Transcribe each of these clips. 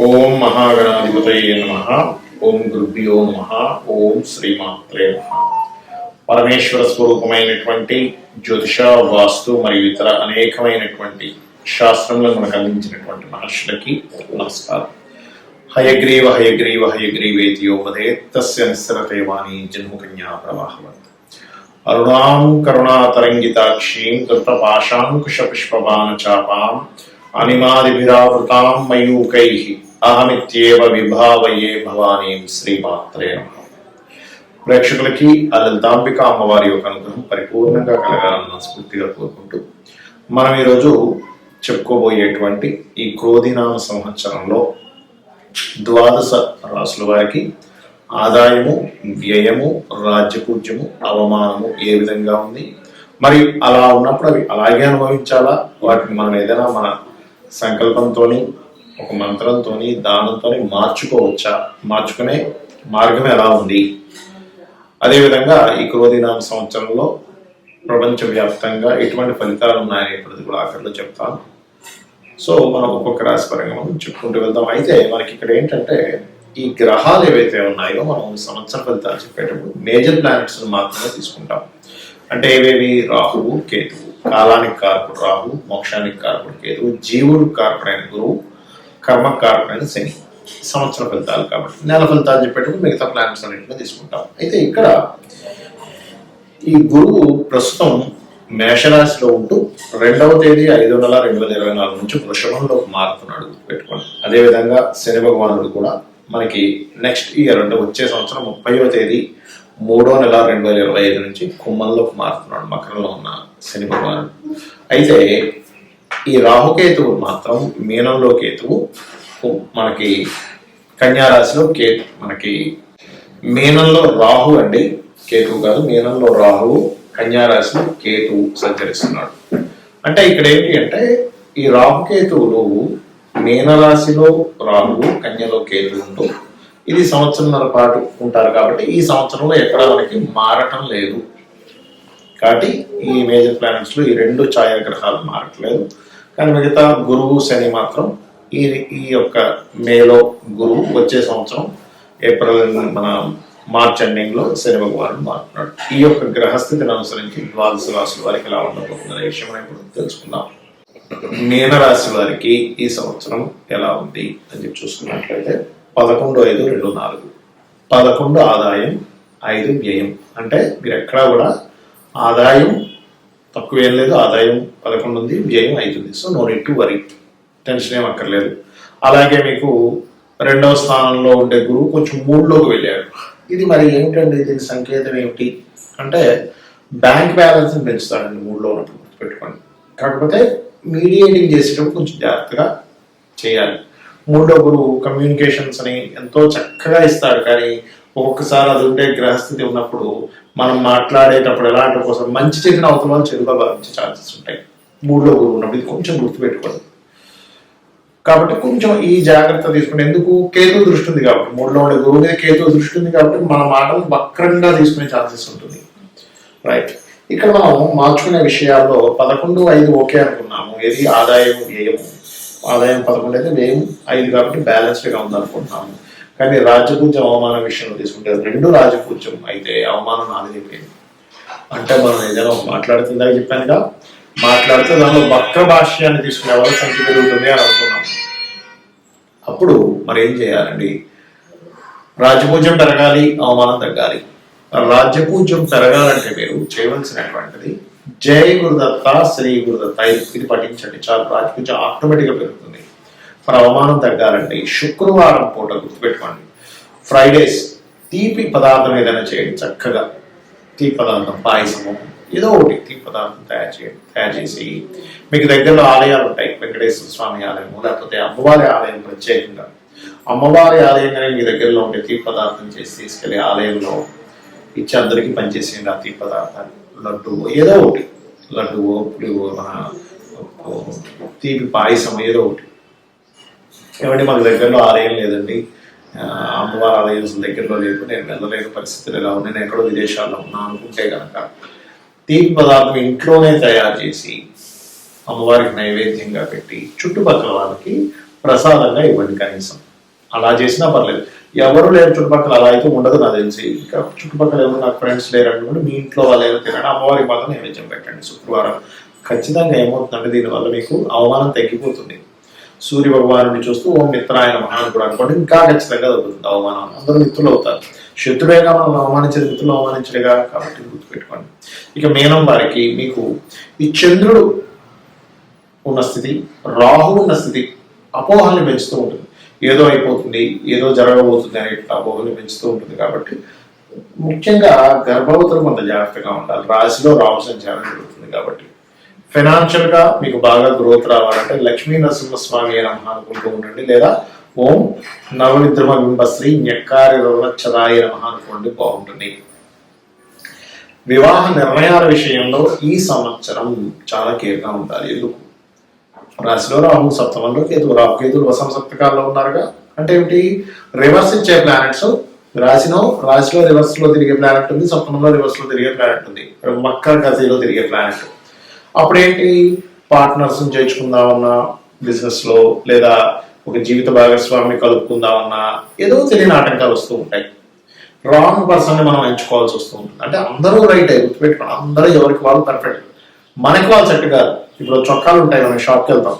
ఓం మహాగణాధిపతయే నమ. ఓం గురుభ్యో నమ. ఓం శ్రీమాత్రే నమ. పరమేశ్వర స్వరూపమైనటువంటి జ్యోతిష వాస్తు మరియు ఇతర అనేకమైనటువంటి శాస్త్రంలో మనకు అందించినటువంటి మహర్షులకి నమస్కారం. హయగ్రీవ హయగ్రీవ హయగ్రీవేతియోపదే తస్య నిస్సరతే వాణి జన్మకన్యా ప్రవాహవత్. అరుణాం కరుణాతరంగితాక్షీం కృతపాశాంకుశపుష్పబాణ చాపాం అనిమాదిభిరావృతాం మయూకై అహమిత్యేవ విభావయే భవానీం శ్రీమాత్రే నమః ప్రేక్షకులకి ఆ లలితాంబిక అమ్మవారి యొక్క అనుగ్రహం పరిపూర్ణంగా కలగాలని మనస్ఫూర్తిగా కోరుకుంటూ మనం ఈరోజు చెప్పుకోబోయేటువంటి ఈ క్రోధినామ సంవత్సరంలో ద్వాదశ రాసుల వారికి ఆదాయము వ్యయము రాజ్యపూజ్యము అవమానము ఏ విధంగా ఉంది? మరి అలా ఉన్నప్పుడు అవి అలాగే అనుభవించాలా? వాటిని మనం ఏదైనా మన సంకల్పంతోని ఒక మంత్రంతోని దానంతోని మార్చుకోవచ్చా? మార్చుకునే మార్గం ఎలా ఉంది? అదేవిధంగా ఈ క్రోధినామ సంవత్సరంలో ప్రపంచవ్యాప్తంగా ఎటువంటి ఫలితాలు ఉన్నాయనేటువంటిది కూడా ఆఖరిలో చెప్తాను. సో మనం ఒక్కొక్క రాశి పరంగా మనం చెప్పుకుంటూ వెళ్దాం. అయితే మనకి ఇక్కడ ఏంటంటే ఈ గ్రహాలు ఏవైతే ఉన్నాయో మనం సంవత్సర ఫలితాలు చెప్పేటప్పుడు మేజర్ ప్లానెట్స్ మాత్రమే తీసుకుంటాం. అంటే ఏవేవి? రాహువు కేతు కాలానికి కారకుడు రాహు మోక్షానికి కారకుడు కేతువు జీవుడు కారకుడైన గురువు కర్మ కారకుడైన శని. సంవత్సర ఫలితాలు కాబట్టి నెల ఫలితాలు చెప్పేటప్పుడు మిగతా ప్లాన్స్ అన్నింటినీ తీసుకుంటాం. అయితే ఇక్కడ ఈ గురువు ప్రస్తుతం మేషరాశిలో ఉంటూ రెండవ తేదీ ఐదు నెల రెండు వేల ఇరవై నాలుగు నుంచి వృషభంలోకి మారుతున్నాడు పెట్టుకోండి. అదేవిధంగా శని భగవానుడు కూడా మనకి నెక్స్ట్ ఇయర్ అంటే వచ్చే సంవత్సరం ముప్పైవ తేదీ మూడో నెల రెండు వేల ఇరవై ఐదు నుంచి కుంభంలోకి మారుతున్నాడు మకరంలో ఉన్న శని భగవానుడు. అయితే ఈ రాహుకేతువు మాత్రం మీనంలో కేతువు. మనకి కన్యారాశిలో కే కేతు మనకి మీనంలో రాహు అండి. కేతువు కాదు మీనంలో రాహువు కన్యారాశిలో కేతువు సంచరిస్తున్నాడు. అంటే ఇక్కడ ఏంటి అంటే ఈ రాహుకేతువులు మీనరాశిలో రాహువు కన్యలో కేతువు ఉంటూ ఇది సంవత్సరంన్నర పాటు ఉంటారు కాబట్టి ఈ సంవత్సరంలో ఎక్కడ మనకి మారటం లేదు. కాబట్టి ఈ మేజర్ ప్లానెట్స్లో ఈ రెండు ఛాయాగ్రహాలు మారట్లేదు. కానీ మిగతా గురువు శని మాత్రం ఈ ఈ యొక్క మేలో గురువు వచ్చే సంవత్సరం ఏప్రిల్ మన మార్చ్ ఎండింగ్లో శని భగవానుడు మారుతున్నాడు. ఈ యొక్క గ్రహస్థితిని అనుసరించి ద్వాదశ రాశుల వారికి ఎలా ఉండబోతుందనే విషయం మనం ఇప్పుడు తెలుసుకుందాం. మీనరాశి వారికి ఈ సంవత్సరం ఎలా ఉంది అని చెప్పి చూసుకున్నట్లయితే పదకొండు ఐదు రెండు నాలుగు. పదకొండు ఆదాయం ఐదు వ్యయం. అంటే మీరు ఎక్కడా కూడా ఆదాయం తక్కువ ఏం లేదు ఆదాయం పదకొండు ఉంది వ్యయం ఐదు ఉంది. So no need to worry tension ఏం అక్కర్లేదు. అలాగే మీకు రెండవ స్థానంలో ఉండే గురువు కొంచెం మూడులోకి వెళ్ళాడు. ఇది మరి ఏమిటండి? దీని సంకేతం ఏమిటి? అంటే బ్యాంక్ బ్యాలెన్స్ని పెంచుతాడండి మూడులో ఉన్నప్పుడు గుర్తుపెట్టుకోండి. కాకపోతే మీడియేటింగ్ చేసేటప్పుడు కొంచెం జాగ్రత్తగా చేయాలి. మూడో గురువు కమ్యూనికేషన్స్ అని ఎంతో చక్కగా ఇస్తాడు. కానీ ఒక్కొక్కసారి అది ఉండే గ్రహస్థితి ఉన్నప్పుడు మనం మాట్లాడేటప్పుడు ఎలాంటి కోసం మంచి చెప్పిన అవతల వాళ్ళు చెడుగా భావించే ఛాన్సెస్ ఉంటాయి. మూడో గురువు ఉన్నప్పుడు ఇది కొంచెం గుర్తుపెట్టుకోండి. కాబట్టి కొంచెం ఈ జాగ్రత్త తీసుకుంటే ఎందుకు? కేతు దృష్టి ఉంది కాబట్టి. మూడులో ఉండే గురువు మీద కేతు దృష్టి ఉంది కాబట్టి మన మాటలు వక్రంగా తీసుకునే ఛాన్సెస్ ఉంటుంది. రైట్ ఇక్కడ మనం మార్చుకునే విషయాల్లో పదకొండు ఐదు ఓకే అనుకున్నాము. ఏది? ఆదాయం వ్యయము. ఆదాయం పదకొండు అయితే మేము ఐదు కాబట్టి బ్యాలెన్స్డ్గా ఉందనుకుంటున్నాము. కానీ రాజ్యపూజ్యం అవమానం విషయంలో తీసుకుంటే రెండు రాజపూజ్యం అయితే అవమానం నాది చెప్పింది అంటే మనం ఏదైనా ఒక మాట్లాడుతుందా చెప్పానుగా మాట్లాడితే దానిలో వక్ర భాష్యాన్ని తీసుకునే వాళ్ళ సంఖ్య పెరుగుతుంది అని అనుకున్నాం అప్పుడు మరి ఏం చేయాలండి? రాజపూజ్యం పెరగాలి అవమానం తగ్గాలి. రాజ్యపూజ్యం పెరగాలంటే మీరు చేయవలసినటువంటిది జై గురుదత్త శ్రీ గురుదత్త ఇది- పఠించండి. చాలు రాజపూజ్యం ఆటోమేటిక్గా పెరుగుతుంది. మన అవమానం తగ్గాలంటే శుక్రవారం పూట గుర్తుపెట్టుకోండి. ఫ్రైడేస్ తీపి పదార్థం ఏదైనా చేయండి చక్కగా. తీపి పదార్థం పాయసము ఏదో ఒకటి తీపి పదార్థం తయారు చేయండి తయారు చేసి మీకు దగ్గరలో ఆలయాలు ఉంటాయి వెంకటేశ్వర స్వామి ఆలయము లేకపోతే అమ్మవారి ఆలయం ప్రత్యేకంగా. అమ్మవారి ఆలయంగానే మీ దగ్గరలో ఉండే తీపి పదార్థం చేసి తీసుకెళ్ళి ఆలయంలో ఇచ్చి అందరికీ పనిచేసేయండి ఆ తీపి పదార్థాన్ని. లడ్డు ఏదో ఒకటి. లడ్డు పులివో మన తీపి పాయసం ఏదో ఒకటి. ఏమంటే మాకు దగ్గరలో ఆలయం లేదండి. అమ్మవారి ఆలయం దగ్గరలో లేదు. నేను వెళ్ళలేని పరిస్థితులు ఎలా ఉన్నాయి? నేను ఎక్కడో విదేశాల్లో ఉన్నా అనుకుంటే కనుక తీపి పదార్థం ఇంట్లోనే తయారు చేసి అమ్మవారికి నైవేద్యంగా పెట్టి చుట్టుపక్కల వాళ్ళకి ప్రసాదంగా ఇవ్వండి కనీసం. అలా చేసినా పర్లేదు. ఎవరు లేరు చుట్టుపక్కల అలా అయితే ఉండదు నాకు తెలిసి. ఇంకా చుట్టుపక్కల ఎవరు నాకు ఫ్రెండ్స్ లేరు అనుకుంటే మీ ఇంట్లో వాళ్ళు ఏదో తినండి అమ్మవారికి మాత్రం నైవేద్యం పెట్టండి శుక్రవారం. ఖచ్చితంగా ఏమవుతుందంటే దీనివల్ల మీకు అవమానం తగ్గిపోతుంది. సూర్య భగవాను చూస్తూ ఓం మిత్రాయన మహాన్ కూడా అనుకోండి ఇంకా ఖచ్చితంగా దొరుకుతుంది అవమానం. అందరూ మిత్రులు అవుతారు. శత్రుడేగా మనం అవమానించేది మిత్రులు అవమానించడుగా కాబట్టి గుర్తుపెట్టుకోండి. ఇక మీనం వారికి మీకు ఈ చంద్రుడు ఉన్న స్థితి రాహు ఉన్న స్థితి అపోహల్ని పెంచుతూ ఉంటుంది. ఏదో అయిపోతుంది ఏదో జరగబోతుంది అనే అపోహల్ని పెంచుతూ ఉంటుంది కాబట్టి ముఖ్యంగా గర్భవతులు కొంత జాగ్రత్తగా ఉండాలి. రాశిలో రాహు సంచారం జరుగుతుంది కాబట్టి. ఫైనాన్షియల్గా మీకు బాగా గ్రోత్ రావాలంటే లక్ష్మీ నరసింహస్వామి అని అనుకుంటూ ఉండండి. లేదా ఓం నవనిద్రమ బింబశ్రీ ఞక్కారి రవచ్చదాయ నమ అనుకోండి బాగుంటుంది. వివాహ నిర్ణయాల విషయంలో ఈ సంవత్సరం చాలా కేర్గా ఉండాలి. ఎందుకు? రాశిలో రాహు సప్తమంలో కేతు రాహు కేతులు వసమ సప్తకాల్లో ఉన్నారుగా. అంటే ఏమిటి? రివర్స్ ఇచ్చే ప్లానెట్స్ రాశిలో రాశిలో రివర్స్లో తిరిగే ప్లానెట్ ఉంది సప్తమంలో రివర్స్లో తిరిగే ప్లానెట్ ఉంది. మక్కర్ గతిలో తిరిగే ప్లానెట్ అప్పుడేంటి? పార్ట్నర్స్ చేర్చుకుందామన్నా బిజినెస్లో లేదా ఒక జీవిత భాగస్వామిని కలుపుకుందామన్నా ఏదో తెలియని ఆటంకాలు వస్తూ ఉంటాయి. రాంగ్ పర్సన్ మనం ఎంచుకోవాల్సి వస్తూ ఉంటుంది. అంటే అందరూ రైట్ అయ్యి గుర్తుపెట్టుకోండి. అందరూ ఎవరికి వాళ్ళు పర్ఫెక్ట్ మనకి వాళ్ళు సెట్ కాదు. ఇప్పుడు చొక్కాలు ఉంటాయి మనం షాప్కి వెళ్తాం.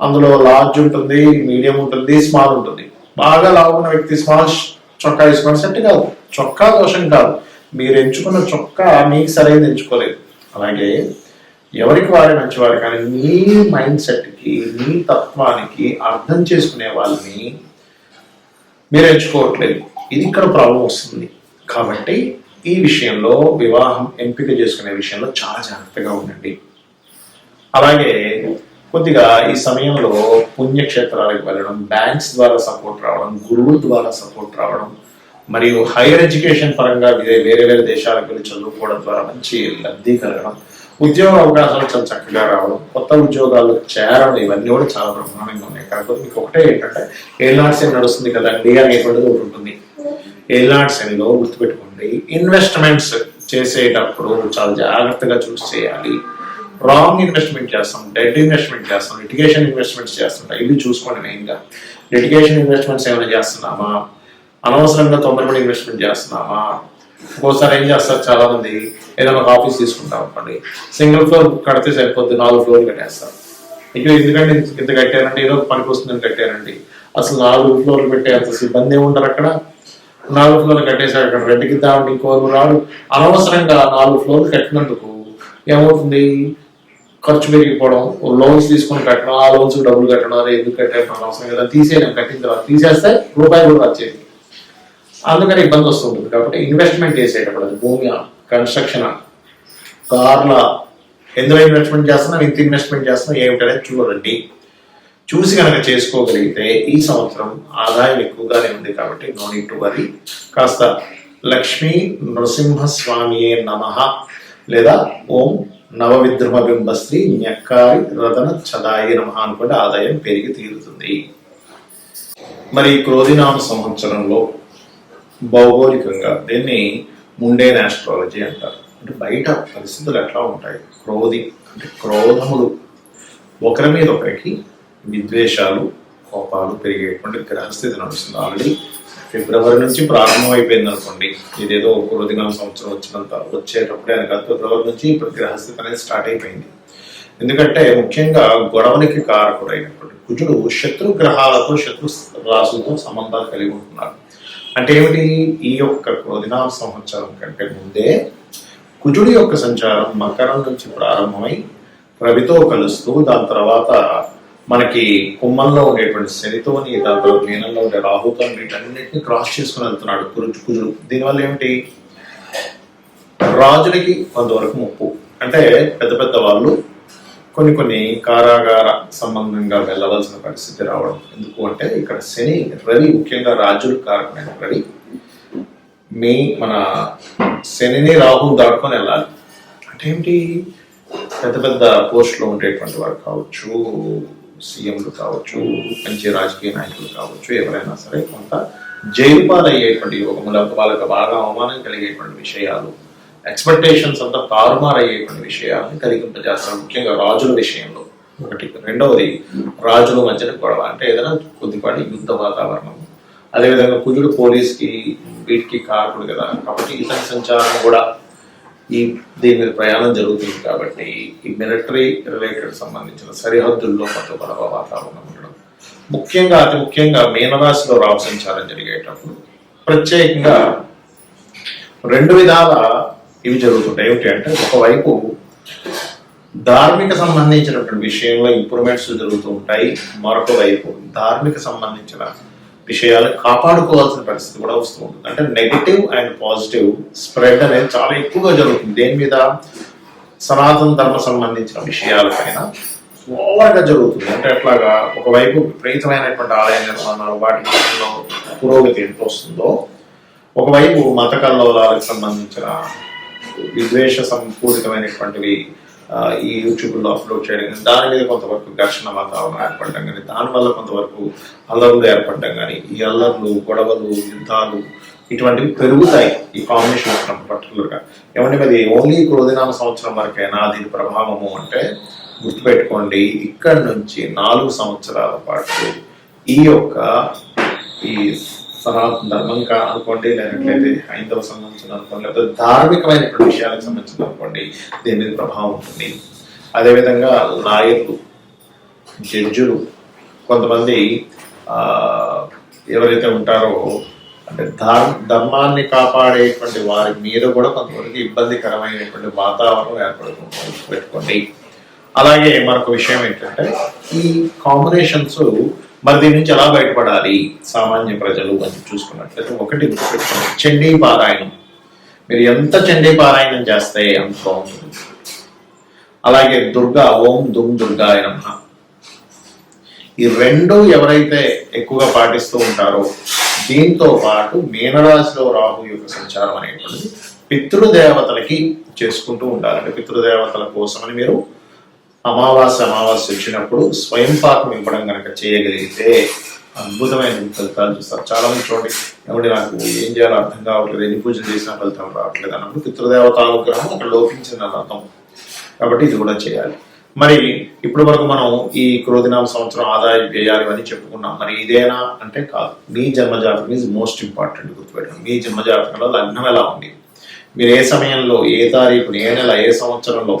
అందులో లార్జ్ ఉంటుంది మీడియం ఉంటుంది స్మాల్ ఉంటుంది. బాగా లావుకున్న వ్యక్తి స్మాల్ చొక్కా వేసుకోవడం సెట్ కాదు. చొక్కా దోషం కాదు. మీరు ఎంచుకున్న చొక్కా మీకు సరైనది ఎంచుకోలేదు. అలాగే ఎవరికి వారే మంచివారు కానీ మీ మైండ్ సెట్కి మీ తత్వానికి అర్థం చేసుకునే వాళ్ళని మీరు ఎంచుకోవట్లేదు. ఇది ఇక్కడ ప్రాబ్లం వస్తుంది. కాబట్టి ఈ విషయంలో వివాహం ఎంపిక చేసుకునే విషయంలో చాలా జాగ్రత్తగా ఉండండి. అలాగే కొద్దిగా ఈ సమయంలో పుణ్యక్షేత్రాలకు వెళ్ళడం బ్యాంక్స్ ద్వారా సపోర్ట్ రావడం గురువుల ద్వారా సపోర్ట్ రావడం మరియు హైయర్ ఎడ్యుకేషన్ పరంగా వేరే వేరే దేశాలకు వెళ్ళి చదువుకోవడం ద్వారా మంచి లబ్ధి కలగడం ఉద్యోగ అవకాశాలు చాలా చక్కగా రావడం కొత్త ఉద్యోగాలు చేరడం ఇవన్నీ కూడా చాలా బ్రహ్మాండంగా ఉన్నాయి. కాకపోతే మీకు ఒకటే ఏంటంటే ఏనాట్స్ అని నడుస్తుంది కదా అనేటువంటిది ఒకటి ఉంటుంది. ఏనాట్స్లో గుర్తుపెట్టుకోండి. ఇన్వెస్ట్మెంట్స్ చేసేటప్పుడు చాలా జాగ్రత్తగా చూసి చేయాలి. రాంగ్ ఇన్వెస్ట్మెంట్ చేస్తాం డెడ్ ఇన్వెస్ట్మెంట్ చేస్తాం లిటిగేషన్ ఇన్వెస్ట్మెంట్స్ చేస్తుంటాం. ఇవి చూసుకోండి మెయిన్గా లిటిగేషన్ ఇన్వెస్ట్మెంట్స్ ఏమైనా చేస్తున్నామా? అనవసరంగా తొందరపడి ఇన్వెస్ట్మెంట్ చేస్తున్నామా? ఒక్కోసారి ఏం చేస్తారు చాలా మంది ఏదైనా ఒక ఆఫీస్ తీసుకుంటాం అనుకోండి. సింగిల్ ఫ్లోర్ కడితే సరిపోద్ది నాలుగు ఫ్లోర్లు కట్టేస్తారు. ఇక ఎందుకంటే ఇంత కట్టారండి? ఏదో పనికి వస్తుందని కట్టారండి. అసలు నాలుగు ఫ్లోర్లు పెట్టే అంత సిబ్బంది ఏముంటారు అక్కడ? నాలుగు ఫ్లోర్లు కట్టేశాడు అక్కడ రెంట్కి ఇద్దామంటే ఇంకోరు రాడు. అనవసరంగా నాలుగు ఫ్లోర్లు కట్టినందుకు ఏమవుతుంది? ఖర్చు పెరిగిపోవడం లోన్స్ తీసుకొని కట్టడం ఆ లోన్స్ డబ్బులు కట్టడం అదే ఎందుకు కట్టడం అనవసరం కదా తీసేయడం కట్టిన తర్వాత తీసేస్తే రూపాయి కూడా వచ్చేది అందుకని ఇబ్బంది వస్తుంటుంది కాబట్టి ఇన్వెస్ట్మెంట్ చేసేటప్పుడు అది భూమి కన్స్ట్రక్షన్ కార్ల ఎందులో ఇన్వెస్ట్మెంట్ చేస్తున్నా ఇంత ఇన్వెస్ట్మెంట్ చేస్తున్నా ఏమిటనేది చూడండి. చూసి కనుక చేసుకోగలిగితే ఈ సంవత్సరం ఆదాయం ఎక్కువగానే ఉంది కాబట్టి నో నీడ్ టు వరీ కాస్త లక్ష్మీ నృసింహస్వామియే నమ లేదా ఓం నవవిద్రుమ బింబశ్రీ న్యక్కారి రతన చదాయి నమ అనుకుంటే ఆదాయం పెరిగి తీరుతుంది. మరి క్రోధినామ సంవత్సరంలో భౌగోళికంగా దీన్ని ముండేన్ ఆస్ట్రాలజీ అంటారు. అంటే బయట పరిస్థితులు ఎట్లా ఉంటాయి? క్రోధి అంటే క్రోధములు. ఒకరి మీద ఒకరికి విద్వేషాలు కోపాలు పెరిగేటువంటి గ్రహస్థితి నడుస్తుంది. ఆల్రెడీ ఫిబ్రవరి నుంచి ప్రారంభం అయిపోయింది అనుకోండి ఇదేదో క్రోధినామ సంవత్సరం వచ్చినంత వచ్చేటప్పుడే అని కాదు ఫిబ్రవరి నుంచి ఇప్పుడు గ్రహస్థితి అనేది స్టార్ట్ అయిపోయింది. ఎందుకంటే ముఖ్యంగా గొడవలకి కారకుడైనటువంటి కుజుడు శత్రు గ్రహాలతో శత్రు రాశులతో సంబంధాలు కలిగి ఉంటున్నారు అంటే ఏమిటి? ఈ యొక్క క్రోధినామ సంవత్సరం కంటే ముందే కుజుడి యొక్క సంచారం మకరం నుంచి ప్రారంభమై రవితో కలుస్తూ దాని తర్వాత మనకి కుమ్మంలో ఉండేటువంటి శనితోని దాని తర్వాత మీనంలో ఉండే రాహుతో వీటన్నిటిని క్రాస్ చేసుకుని వెళ్తున్నాడు కురుచు కుజుడు. దీనివల్ల ఏమిటి? రాజులకి కొంతవరకు ముప్పు. అంటే పెద్ద పెద్ద వాళ్ళు కొన్ని కొన్ని కారాగార సంబంధంగా వెళ్ళవలసిన పరిస్థితి రావడం. ఎందుకు అంటే ఇక్కడ శని రవి ముఖ్యంగా రాజులు కారకమైన రవి మీ మన శనిని రాహుని దాటుకొని వెళ్ళాలి. అంటే ఏమిటి? పెద్ద పెద్ద పోస్టులో ఉండేటువంటి వారు కావచ్చు సీఎంలు కావచ్చు మంచి రాజకీయ నాయకులు కావచ్చు ఎవరైనా సరే కొంత జైలు పాలయ్యేటువంటి యోగముల వాళ్ళకి బాగా అవమానం కలిగేటువంటి విషయాలు ఎక్స్పెక్టేషన్స్ అంతా తారుమారయ్యేటువంటి విషయాలను కలిగింపజేస్తారు ముఖ్యంగా రాజుల విషయంలో ఒకటి. రెండవది రాజుల మధ్యన గొడవ. అంటే ఏదైనా కొద్దిపాటి యుద్ధ వాతావరణం. అదేవిధంగా కుజుడు పోలీస్కి వీటికి కారకుడు కదా. కాబట్టి ఇతని సంచారం కూడా ఈ దీని మీద ప్రయాణం జరుగుతుంది కాబట్టి ఈ మిలిటరీ రిలేటెడ్ సంబంధించిన సరిహద్దుల్లో కొత్త గొడవ వాతావరణం ఉండడం. ముఖ్యంగా అతి ముఖ్యంగా మీనరాశిలో రావు సంచారం జరిగేటప్పుడు ప్రత్యేకంగా రెండు విధాల ఇవి జరుగుతుంటాయి. ఏమిటి అంటే ఒకవైపు ధార్మిక సంబంధించినటువంటి విషయంలో ఇంప్రూవ్మెంట్స్ జరుగుతూ ఉంటాయి. మరొక వైపు ధార్మిక సంబంధించిన విషయాలు కాపాడుకోవాల్సిన పరిస్థితి కూడా వస్తూ ఉంటుంది. అంటే నెగిటివ్ అండ్ పాజిటివ్ స్ప్రెడ్ అనేది చాలా ఎక్కువగా జరుగుతుంది. దేని మీద? సనాతన ధర్మ సంబంధించిన విషయాలపైన ఓవర్గా జరుగుతుంది. అంటే అట్లాగా ఒకవైపు విపరీతమైనటువంటి ఆలయ నిర్మాణాలు వాటి విషయంలో పురోగతి ఎంత వస్తుందో. ఒకవైపు మత కల్లోలాలకు సంబంధించిన విద్వేష సంపూరితమైనటువంటివి ఈ యూట్యూబ్లో అప్లోడ్ చేయడం కానీ దాని మీద కొంతవరకు ఘర్షణ వాతావరణం ఏర్పడడం కానీ దానివల్ల కొంతవరకు అల్లర్లు ఏర్పడటం కానీ ఈ అల్లర్లు గొడవలు యుద్ధాలు ఇటువంటివి పెరుగుతాయి. ఈ కాంబినేషన్ వచ్చినప్పుడు పర్టికులర్గా ఏమంటే మరి ఓన్లీ క్రోధినామ సంవత్సరం వరకైనా దీని ప్రభావము అంటే గుర్తుపెట్టుకోండి ఇక్కడి నుంచి నాలుగు సంవత్సరాల పాటు ఈ యొక్క ఈ సనాతన ధర్మం కా అనుకోండి లేనట్లయితే హైందవ సంబంధించిన అనుకోండి లేకపోతే ధార్మికమైనటువంటి విషయాలకు సంబంధించిన అనుకోండి దీని మీద ప్రభావం ఉంటుంది. అదేవిధంగా నాయకులు జడ్జులు కొంతమంది ఎవరైతే ఉంటారో అంటే ధర్మాన్ని కాపాడేటువంటి వారి మీద కూడా కొంతమందికి ఇబ్బందికరమైనటువంటి వాతావరణం ఏర్పడుతుంది పెట్టుకోండి. అలాగే మరొక విషయం ఏంటంటే ఈ కాంబినేషన్స్ మరి దీని నుంచి ఎలా బయటపడాలి? సామాన్య ప్రజలు అని చూసుకున్నట్లయితే ఒకటి చండీ పారాయణం. మీరు ఎంత చండీ పారాయణం చేస్తే అంత బాగుంటుంది. అలాగే దుర్గా ఓం దుమ్ దుర్గాయ నమ. ఈ రెండు ఎవరైతే ఎక్కువగా పాటిస్తూ ఉంటారో దీంతో పాటు మీనరాశిలో రాహు యొక్క సంచారం అనేటువంటిది పితృదేవతలకి చేసుకుంటూ ఉండాలంటే పితృదేవతల కోసమని మీరు అమావాస్య అమావాస్య వచ్చినప్పుడు స్వయం పాకం ఇవ్వడం కనుక చేయగలిగితే అద్భుతమైన ఫలితాలు చూస్తారు. చాలా మంది చూడండి ఏమంటే నాకు ఏం చేయాలో అర్థం కావట్లేదు ఎన్ని పూజలు చేసినా ఫలితం రావట్లేదు అన్నప్పుడు పితృదేవత అనుగ్రహం అక్కడ లోపించింది అర్థం. కాబట్టి ఇది కూడా చేయాలి. మరి ఇప్పటి వరకు మనం ఈ క్రోధినామ సంవత్సరం ఆదాయ వ్యయాలు అని చెప్పుకున్నాం. మరి ఇదేనా? అంటే కాదు. మీ జన్మజాతకం ఈజ్ మోస్ట్ ఇంపార్టెంట్ గుర్తుపెట్టండి మీ జన్మజాతకంలో లగ్నం ఎలా ఉంది? మీరు ఏ సమయంలో ఏ తారీఖు ఏ నెల ఏ సంవత్సరంలో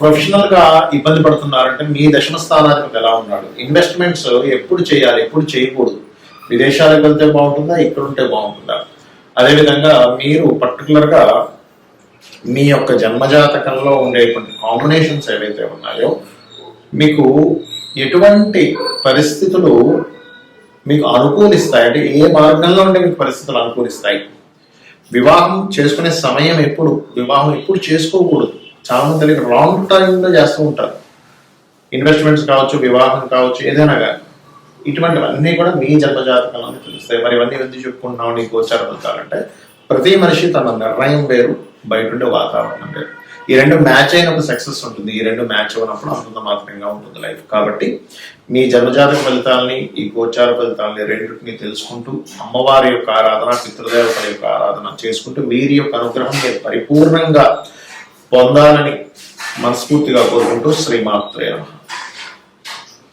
ప్రొఫెషనల్గా ఇబ్బంది పడుతున్నారంటే మీ దశమ స్థానానికి ఎలా ఉన్నాడు? ఇన్వెస్ట్మెంట్స్ ఎప్పుడు చేయాలి ఎప్పుడు చేయకూడదు? విదేశాలకు వెళ్తే బాగుంటుందా? ఇక్కడ ఉంటే బాగుంటుందా? అదేవిధంగా మీరు పర్టికులర్గా మీ యొక్క జన్మజాతకంలో ఉండేటువంటి కాంబినేషన్స్ ఏవైతే ఉన్నాయో మీకు ఎటువంటి పరిస్థితులు మీకు అనుకూలిస్తాయి? అంటే ఏ మార్గంలో ఉండే మీకు పరిస్థితులు అనుకూలిస్తాయి? వివాహం చేసుకునే సమయం ఎప్పుడు? వివాహం ఎప్పుడు చేసుకోకూడదు. చాలా మంది తెలియక రాంగ్ టైంలో చేస్తూ ఉంటారు. ఇన్వెస్ట్మెంట్స్ కావచ్చు వివాహం కావచ్చు ఏదైనా కానీ. ఇటువంటివన్నీ కూడా మీ జన్మజాతకంలోనే తెలుస్తాయి. మరి ఇవన్నీ ఎందుకు చెప్పుకుంటున్నాం నీ గోచార ఫలితాలంటే ప్రతి మనిషి తన నిర్ణయం వేరు బయట ఉండే వాతావరణం వేరు. ఈ రెండు మ్యాచ్ అయినప్పుడు సక్సెస్ ఉంటుంది. ఈ రెండు మ్యాచ్ అయినప్పుడు అంతంత మాత్రంగా ఉంటుంది లైఫ్ కాబట్టి మీ జన్మజాతక ఫలితాలని ఈ గోచార ఫలితాలని రెండింటిని తెలుసుకుంటూ అమ్మవారి యొక్క ఆరాధన పితృదేవతల యొక్క ఆరాధన చేసుకుంటూ వీరి యొక్క అనుగ్రహం మీరు పరిపూర్ణంగా పొందాలని మనస్ఫూర్తిగా కోరుకుంటూ శ్రీమాత్రే